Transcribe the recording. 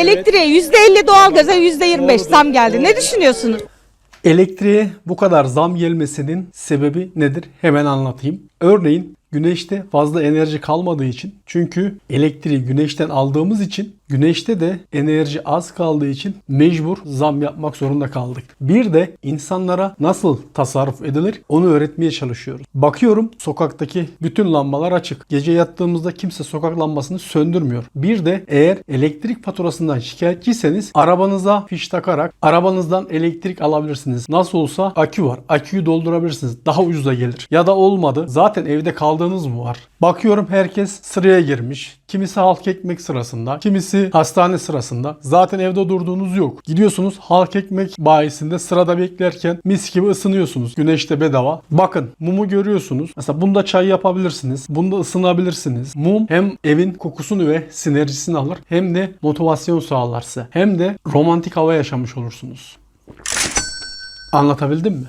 elektriğe %50 doğalgaza %25 zam geldi. Ne düşünüyorsunuz? Elektriğe bu kadar zam gelmesinin sebebi nedir? Hemen anlatayım. Örneğin güneşte fazla enerji kalmadığı için çünkü elektriği güneşten aldığımız için güneşte de enerji az kaldığı için mecbur zam yapmak zorunda kaldık. Bir de insanlara nasıl tasarruf edilir onu öğretmeye çalışıyoruz. Bakıyorum sokaktaki bütün lambalar açık. Gece yattığımızda kimse sokak lambasını söndürmüyor. Bir de eğer elektrik faturasından şikayetçiyseniz arabanıza fiş takarak arabanızdan elektrik alabilirsiniz. Nasıl olsa akü var. Aküyü doldurabilirsiniz. Daha ucuza gelir. Ya da olmadı. Zaten evde kaldığınız mı var? Bakıyorum herkes sıraya girmiş. Kimisi halk ekmek sırasında, kimisi hastane sırasında. Zaten evde durduğunuz yok. Gidiyorsunuz halk ekmek bayisinde sırada beklerken mis gibi ısınıyorsunuz. Güneşte bedava. Bakın mumu görüyorsunuz. Mesela bunda çay yapabilirsiniz. Bunda ısınabilirsiniz. Mum hem evin kokusunu ve sinerjisini alır hem de motivasyon sağlar size. Hem de romantik hava yaşamış olursunuz. Anlatabildim mi?